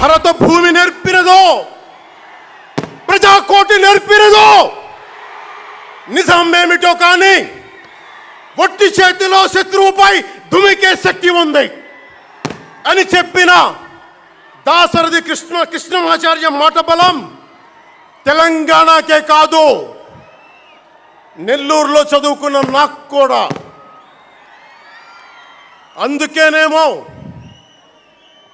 భరత భూమి నేర్పినదో ప్రజాకోటి నేర్పినదో నిజం ఏమిటో కానీ ఒట్టి చేతిలో శత్రువుపై దుమికే శక్తి ఉంది అని చెప్పిన దాసరథి కృష్ణ కృష్ణమాచార్య మాట బలం తెలంగాణకే కాదు నెల్లూరులో చదువుకున్న నాకు కూడా. అందుకేనేమో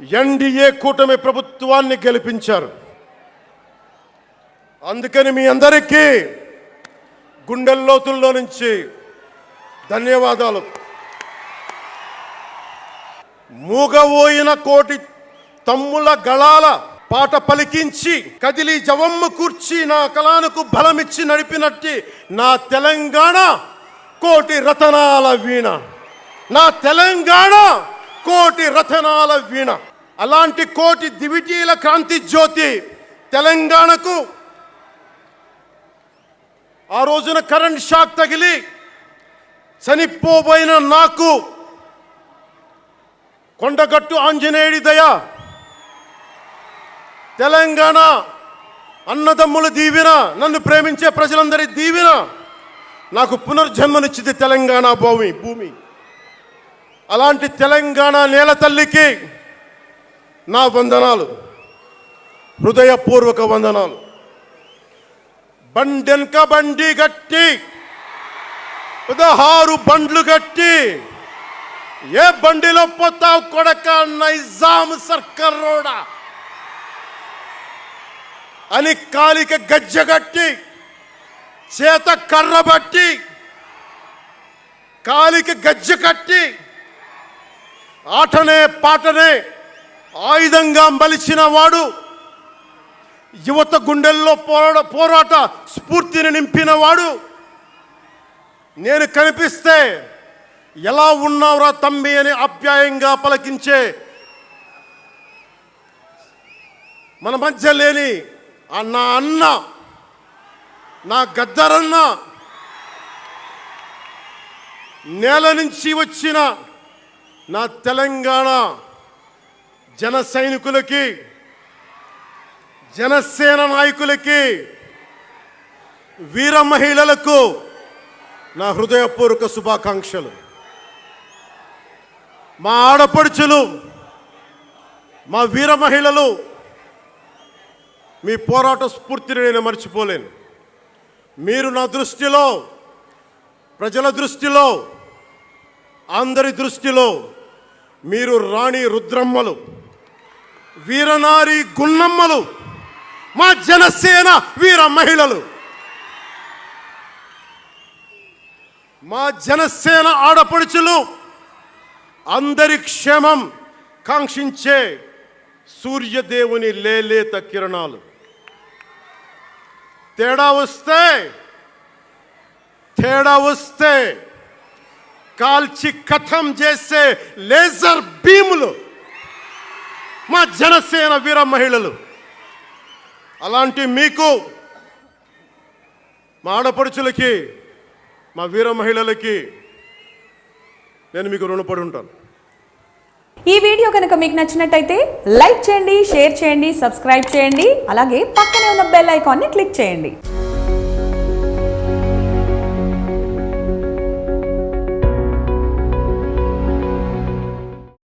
ఎన్డీఏ కూటమి ప్రభుత్వాన్ని గెలిపించారు. అందుకని మీ అందరికీ గుండెల్లోతుల్లో నుంచి ధన్యవాదాలు. మూగబోయిన కోటి తమ్ముల గళాల పాట పలికించి కదిలి జవమ్ము కూర్చి నా కళానికి బలమిచ్చి నడిపినట్టి నా తెలంగాణ కోటి రతనాల వీణ. నా తెలంగాణ కోటి రతనాల వీణ. అలాంటి కోటి దివిటీల క్రాంతి జ్యోతి తెలంగాణకు. ఆ రోజున కరెంట్ షాక్ తగిలి చనిపోబోయిన నాకు. కొండగట్టు ఆంజనేయుడి దయ. తెలంగాణ అన్నదమ్ముల దీవెన నన్ను ప్రేమించే ప్రజలందరి దీవెన. నాకు పునర్జన్మనిచ్చింది తెలంగాణ భూమి భూమి. అలాంటి తెలంగాణ నేల తల్లికి నా వందనాలు. హృదయపూర్వక వందనాలు. బండెనక బండి గట్టి పదహారు బండ్లు గట్టి ఏ బండిలో పోతావు కొడక నైజాం సర్కర్ రోడా. అని కాలిక గజ్జగట్టి చేత కర్ర బట్టి కాలిక గజ్జ కట్టి ఆటనే పాటనే ఆయుధంగా మలిచిన వాడు యువత గుండెల్లో పోరాట పోరాట స్ఫూర్తిని నింపినవాడు. నేను కనిపిస్తే ఎలా ఉన్నావురా తమ్మి అని ఆప్యాయంగా పలకించే మన మధ్య లేని ఆ నా అన్న నా గద్దరన్న నేల నుంచి వచ్చిన నా తెలంగాణ జన సైనికులకి జనసేన నాయకులకి వీర మహిళలకు నా హృదయపూర్వక శుభాకాంక్షలు. మా ఆడపడుచులు మా వీర మహిళలు మీ పోరాట స్ఫూర్తిని నేను మర్చిపోలేను. మీరు నా దృష్టిలో ప్రజల దృష్టిలో అందరి దృష్టిలో మీరు రాణి రుద్రమ్మలు వీరనారి గున్నమ్మలు మా జనసేన వీర మహిళలు. మా జనసేన ఆడపడుచులు అందరి క్షేమం కాంక్షించే సూర్యదేవుని లేలేత కిరణాలు. తేడా వస్తే తేడా వస్తే కాల్చి కథం చేసే లేజర్ భీములు మా జనసేన వీర మహిళలు. అలాంటి మీకు మా ఆడపడుచులకి మా వీర మహిళలకి నేను మీకు రుణపడి ఉంటాను. ఈ వీడియో కనుక మీకు నచ్చినట్టయితే లైక్ చేయండి షేర్ చేయండి సబ్స్క్రైబ్ చేయండి అలాగే పక్కనే ఉన్న బెల్ ఐకాన్ని క్లిక్ చేయండి.